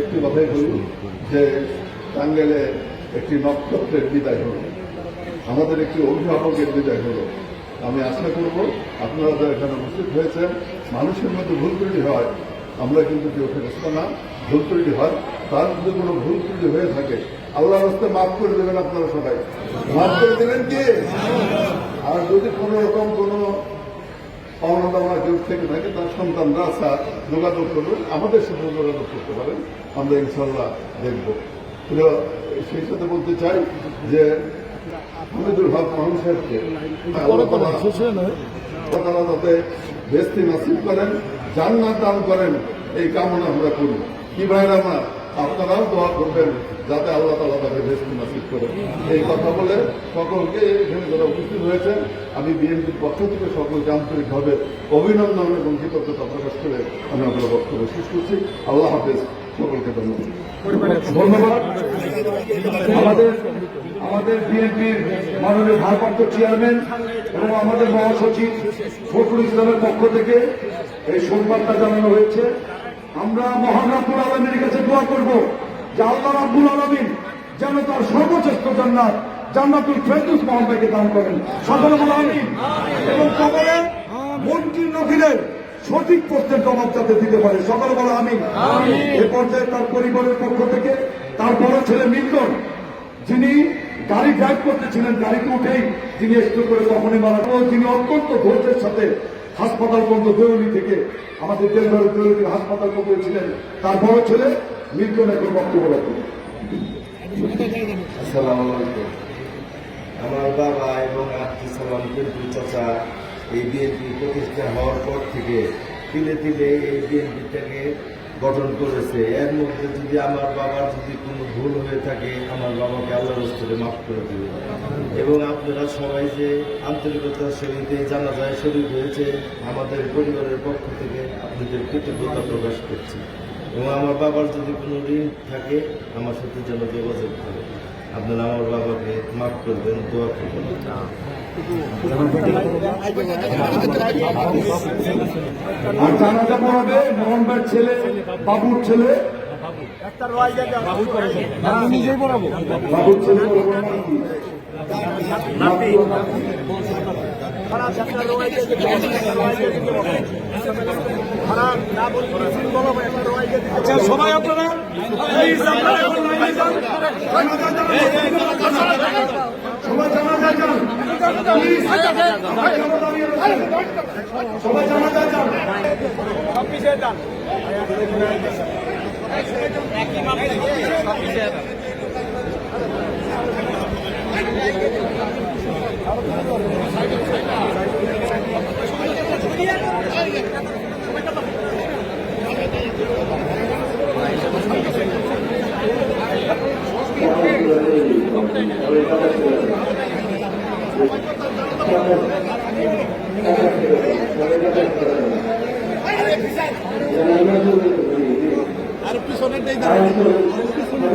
একটি কথাই বলি যে টাঙ্গেলে একটি নক্ষত্রের বিদায় হলো। আমাদের একটি অভিভাবকের বিদায় হলো। আমি আশা করব আপনারা যারা এখানে উপস্থিত হয়েছেন, মানুষের মধ্যে ভুল ত্রুটি হয়, আমরা কিন্তু কেউ ফেরস্ত না। ভুল ত্রুটি হয়, তার যদি কোনো ভুল ত্রুটি হয়ে থাকে আল্লাহ রাস্তায় মাফ করে দেবেন আপনারা সবাই। মাফ করে দেবেন কি? আর যদি কোনো রকম কোনো পাওনা কেউ থেকে থাকে তার সন্তানরা স্যার যোগাযোগ করবেন আমাদের সাথে যোগাযোগ করতে পারেন। আমরা ইনশাল্লাহ দেখব। সেই সাথে বলতে চাই যে হামিদুল হক মোহন সাহেবকে আল্লাহ তাতে বেস্তি নাসিব করেন জান্নাত দান করেন এই কামনা আমরা করি। কি ভাইরা আমার? আপনারাও দোয়া করবেন যাতে আল্লাহ তালা তাকে বেস্তি নাসিব করেন এই কথা বলে সকলকে এখানে যারা উপস্থিত হয়েছেন আমি বিএনপির পক্ষ থেকে সকলকে আন্তরিকভাবে অভিনন্দন এবং কৃতজ্ঞতা প্রকাশ করে আমি আপনার বক্তব্য শেষ করছি। আল্লাহ হাফেজ, সকলকে ধন্যবাদ। ধন্যবাদ। আমাদের আমাদের বিএনপির মাননীয় ভারপ্রাপ্ত চেয়ারম্যান এবং আমাদের মহাসচিব ফখরুল ইসলামের পক্ষ থেকে এই সংবাদটা জানানো হয়েছে। আমরা মহান রাব্বুল আলমীর কাছে দোয়া করব যে আল্লাহ রাব্বুল আলমিন যেন তার সর্বশ্রেষ্ঠ জান্নাত জান্নাতুল ফেরদুস মোহাম্মদকে দান করেন। সকলে আমিন এবং কবরে মন্ত্রী নকিলের সঠিক প্রশ্নের জবাব যাতে দিতে পারে। সকলে বলা আমিন। এ পর্যায়ে তার পরিবারের পক্ষ থেকে তার বড় ছেলে মিল্টন যিনি গাড়ি ড্রাইভ করতেছিলেন গাড়িতে উঠেই তিনি স্ট্রোক করে তখনই মারা তিনি অত্যন্ত ধৈর্যের সাথে হাসপাতাল পর্যন্ত দেউলি থেকে আমাদের দেলবাড়ি দেউলি হাসপাতাল বন্ধ ছিলেন। তার বড় ছেলে মিল্টন এখন বক্তব্য আমার বাবা এবং আব্দুল সালাম চাচা এই বিএনপি প্রতিষ্ঠা হওয়ার পর থেকে তিলে তিলে এই বিএনপিটাকে গঠন করেছে। এর মধ্যে যদি আমার বাবার যদি কোনো ভুল হয়ে থাকে, আমার বাবাকে আল্লাহর স্তরে মাফ করে দেবে। এবং আপনারা সবাই যে আন্তরিকতার জানা যায় শরীর হয়েছে, আমাদের পরিবারের পক্ষ থেকে আপনাদের কৃতজ্ঞতা প্রকাশ করছি। এবং আমার বাবার যদি কোনো ঋণ থাকে, আমার সাথে যেন যোগাযোগ করে। আপনারা আমার বাবাকে মাফ করবেন দোয়া করবেন। আর জানাজা পড়াবে মোহন ছেলে বাবুর ছেলে। আমি নিজেই পড়াবো। বাবুর ছেলে? আচ্ছা সবাই আপনারা একই মাপে সব বিষয়ে আর পিছনের দেই আর পিছনের